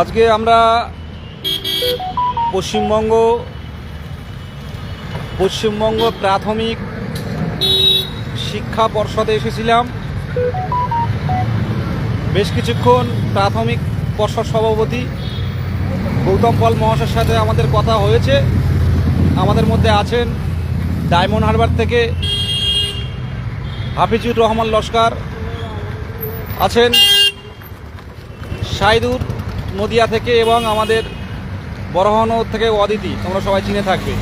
আজকে আমরা পশ্চিমবঙ্গ পশ্চিমবঙ্গ প্রাথমিক শিক্ষা পর্ষদে এসেছিলাম। বেশ কিছুক্ষণ প্রাথমিক পর্ষদ সভাপতি গৌতম পাল মহাশয়ের সাথে আমাদের কথা হয়েছে। আমাদের মধ্যে আছেন ডায়মন্ড হারবার থেকে হাফিজুর রহমান লস্কর, আছেন সাইদুর নদিয়া থেকে এবং আমাদের বড়হন থেকে অদিতি, তোমরা সবাই চিনে থাকবে।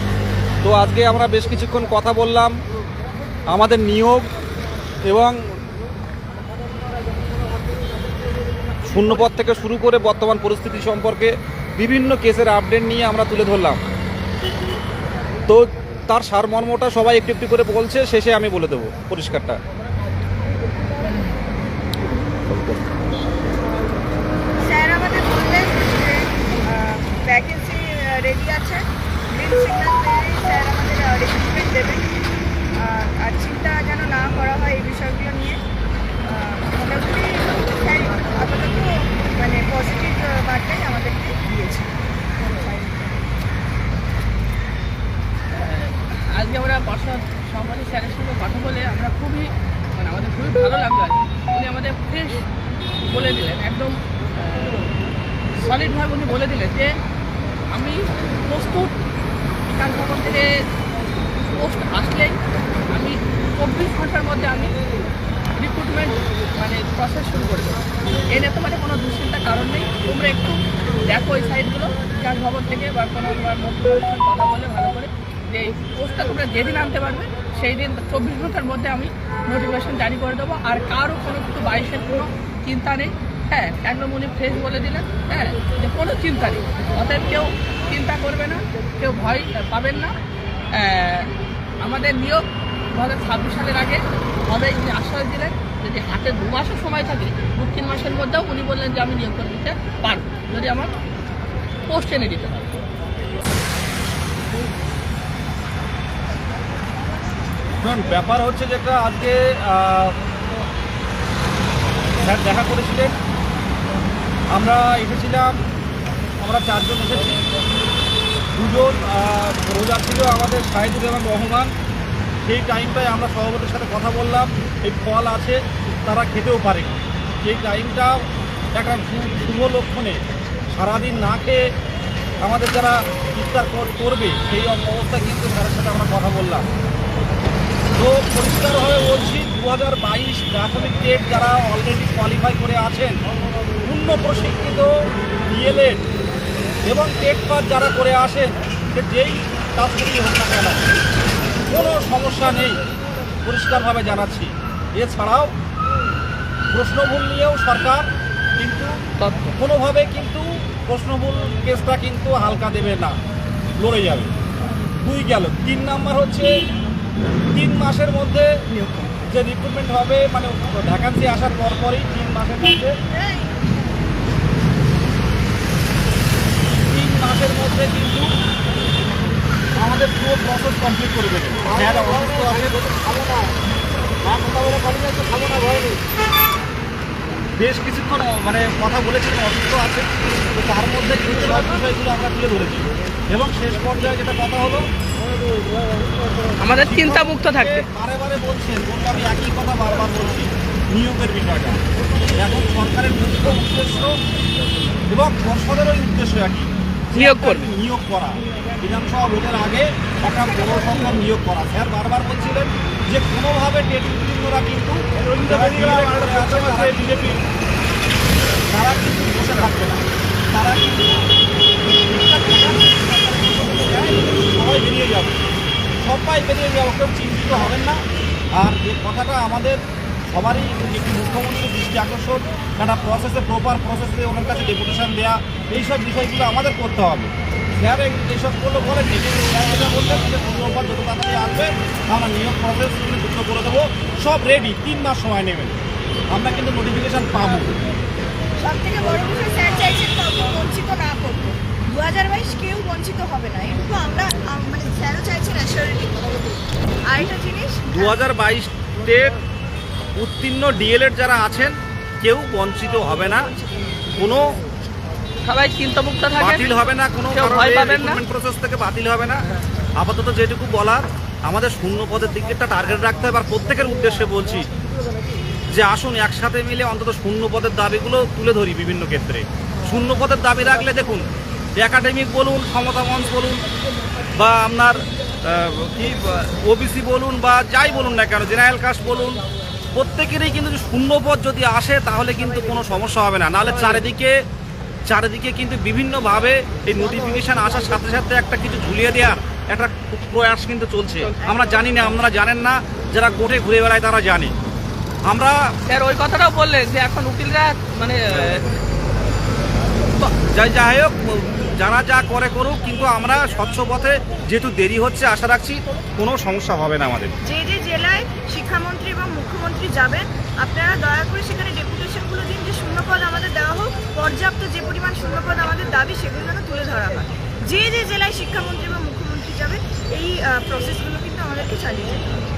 তো আজকে আমরা বেশ কিছুক্ষণ কথা বললাম, আমাদের নিয়োগ এবং শূন্যপদ থেকে শুরু করে বর্তমান পরিস্থিতি সম্পর্কে বিভিন্ন কেসের আপডেট নিয়ে আমরা তুলে ধরলাম। তো তার সারমর্মটা সবাই একটু একটু করে বলছে, শেষে আমি বলে দেবো পরিষ্কারটা স্যার আমাদের বললেন যে ভ্যাকেন্সি রেডি আছে। আর চিন্তা যেন না করা হয় এই বিষয়গুলো নিয়ে। মোটামুটি আপাতত মানে পজিটিভ বার্তাই আমাদেরকে দিয়েছে। আজকে আমরা পর্ষদ সভাপতি স্যারের সঙ্গে কথা বলে আমরা খুবই মানে আমাদের খুবই ভালো লাগল উনি আমাদের ফ্রেশ বলে দিলেন। একদম সলিডভাবে উনি বলে দিলেন যে আমি প্রস্তুত। বিকাশ ভবন থেকে পোস্ট আসলেই আমি চব্বিশ ঘণ্টার মধ্যে আমি রিক্রুটমেন্ট মানে প্রসেস শুরু করে দেবো। এ নিয়ে কোনো দুশ্চিন্তার কারণ নেই। তোমরা একটু দেখো এই সাইডগুলো বিকাশ ভবন থেকে বা কোনো তোমার কথা বলে, ভালো করে যে পোস্টটা তোমরা যেদিন আনতে পারবে, সেই দিন চব্বিশ ঘণ্টার মধ্যে আমি নোটিফিকেশন জারি করে দেবো। আর কারও কোনো কিছু বাইশের কোনো চিন্তা নেই। হ্যাঁ একদম উনি ফ্রেশ বলে দিলেন হ্যাঁ যে কোনো চিন্তা নেই অতএব কেউ চিন্তা করবে না, কেউ ভয় পাবেন না। আমাদের নিয়োগ দু হাজার ছাব্বিশ সালের আগে হবে উনি আশ্বাস দিলেন যদি হাতে দু মাসের সময় থাকে, দু তিন মাসের মধ্যেও উনি বললেন যে আমি নিয়োগ করে দিতে পারব, যদি আমার পোস্ট এনে দিতে পারব ব্যাপার হচ্ছে যেটা আজকে স্যার দেখা করেছিলেন আমরা এসেছিলাম, আমরা চারজন এসেছি। দুজন রোজা ছিল আমাদের শাহিদুর এবং রহমান সেই টাইমটায় আমরা সভাপতির সাথে কথা বললাম। এই ফল আছে, তারা খেতেও পারে। সেই টাইমটা একটা শুভ লক্ষণে সারাদিন না খেয়ে আমাদের যারা ইফতার কর- করবে, সেই অবস্থা কিন্তু স্যারের সাথে আমরা কথা বললাম। তো পরিষ্কারভাবে বলছি দু হাজার বাইশ প্রাথমিক টেট যারা অলরেডি কোয়ালিফাই করে আছেন প্রশিক্ষিত ডিএলএড এবং টেট পাস যারা করে আসেন সে যেই কাজ করেই হোক না কেন কোনো সমস্যা নেই পরিষ্কারভাবে জানাচ্ছি। এছাড়াও প্রশ্নভুল নিয়েও সরকার কিন্তু কোনোভাবে কিন্তু প্রশ্নভুল কেসটা কিন্তু হালকা দেবে না লড়ে যাবে। দুই গেল তিন নাম্বার হচ্ছে তিন মাসের মধ্যে যে রিক্রুটমেন্ট হবে মানে ভ্যাকান্সি আসার পর পরই তিন মাসের মধ্যে তিন মাসের মধ্যে কিন্তু আমাদের পুরো প্রসেস কমপ্লিট করে দেবে। যারা অসুস্থ আছে। বেশ কিছুক্ষণ মানে কথা বলেছিলেন অসুস্থ আছে। তো তার মধ্যে কিন্তু সব বিষয়গুলো আমরা তুলে ধরেছি। এবং শেষ পর্যায়ে যেটা কথা হলো আমাদের চিন্তা মুক্ত থাকবে। বারে বারে বলছেন বলতে আমি একই কথা বারবার বলছি নিয়োগের বিষয়টা। এখন সরকারের মুখ্য উদ্দেশ্য এবং পর্ষদেরও উদ্দেশ্য একই। নিয়োগ করবে। নিয়োগ করা। বিধানসভা ভোটের আগে একটা বড় সংখ্যক নিয়োগ করা। স্যার বারবার বলছিলেন যে কোনোভাবে টেট উত্তীর্ণরা কিন্তু তারা কিন্তু বসে থাকবে না। তারা কিন্তু সবাই বেরিয়ে যাবে। সবাই বেরিয়ে যাবে কেউ চিন্তিত হবেন না। আর যে কথাটা আমাদের সবারই একটি মুখ্যমন্ত্রীর দৃষ্টি আকর্ষণ একটা প্রসেসে প্রপার প্রসেসে ওনার কাছে ডেপুটেশন দেওয়া এইসব বিষয়গুলো আমাদের করতে হবে। স্যার এইসব এইসবগুলো বলেন কিন্তু স্যার বললেন যে প্রপার যত তাড়াতাড়ি আসবে আমরা নিয়োগ প্রসেস যুক্ত করে দেবো। সব রেডি তিন মাস সময় নেবেন। আমরা কিন্তু নোটিফিকেশান পাবো। সব থেকে বড় বিষয় স্যার চাইছেন কাউকে বঞ্চিত না করতে। দু হাজার বাইশ কেউ বঞ্চিত হবে না। কিন্তু আমরা মানে স্যারও চাইছেন অ্যাসিওরিটি আর একটা জিনিস দু হাজার বাইশ উত্তীর্ণ ডিএলএড যারা আছেন কেউ বঞ্চিত হবে না। কোনো সবাই চিন্তামুক্ত থাকেন। বাতিল হবে না কোনো কেউ ভয় পাবেন না। প্রসেস থেকে বাতিল হবে না। আপাতত যেটুকু বলার আমাদের শূন্য পদের দিকে একটা টার্গেট রাখতে হবে। আর প্রত্যেকের উদ্দেশ্যে বলছি যে আসুন একসাথে মিলে অন্তত শূন্য পদের দাবিগুলো তুলে ধরি বিভিন্ন ক্ষেত্রে। শূন্য পদের দাবি রাখলে দেখুন একাডেমিক বলুন ক্ষমতা মঞ্চ বলুন বা আপনার কি ওবিসি বলুন বা যাই বলুন না কেন জেনারেল কাস্ট বলুন প্রত্যেকেরই কিন্তু শূন্য পদ যদি আসে তাহলে কিন্তু কোনো সমস্যা হবে না। নাহলে চারিদিকে চারিদিকে কিন্তু বিভিন্নভাবে এই নোটিফিকেশন আসার সাথে সাথে একটা কিছু ঝুলিয়ে দেওয়ার একটা প্রয়াস কিন্তু চলছে। আমরা জানি না আপনারা জানেন না যারা গোটে ঘুরে বেড়ায় তারা জানে। আমরা স্যার ওই কথাটাও বললেন যে এখন উকিলরা মানে যাই যাই হোক যারা যা করে করুক, কিন্তু আমরা স্বচ্ছ পথে যেহেতু দেরি হচ্ছে, আশা রাখছি কোনো সমস্যা হবে না আমাদের। যে যে জেলায় শিক্ষামন্ত্রী এবং মুখ্যমন্ত্রী যাবেন, আপনারা দয়া করে সেখানে ডেপুটেশনগুলো দিন, যে শূন্যপদ আমাদের দেওয়া হোক, পর্যাপ্ত যে পরিমাণ শূন্যপদ আমাদের দাবি, সেগুলো যেন তুলে ধরা হয়। যে যে জেলায় শিক্ষামন্ত্রী এবং মুখ্যমন্ত্রী যাবেন, এই প্রসেসগুলো কিন্তু আমাদেরকে চালিয়ে যেতে হবে।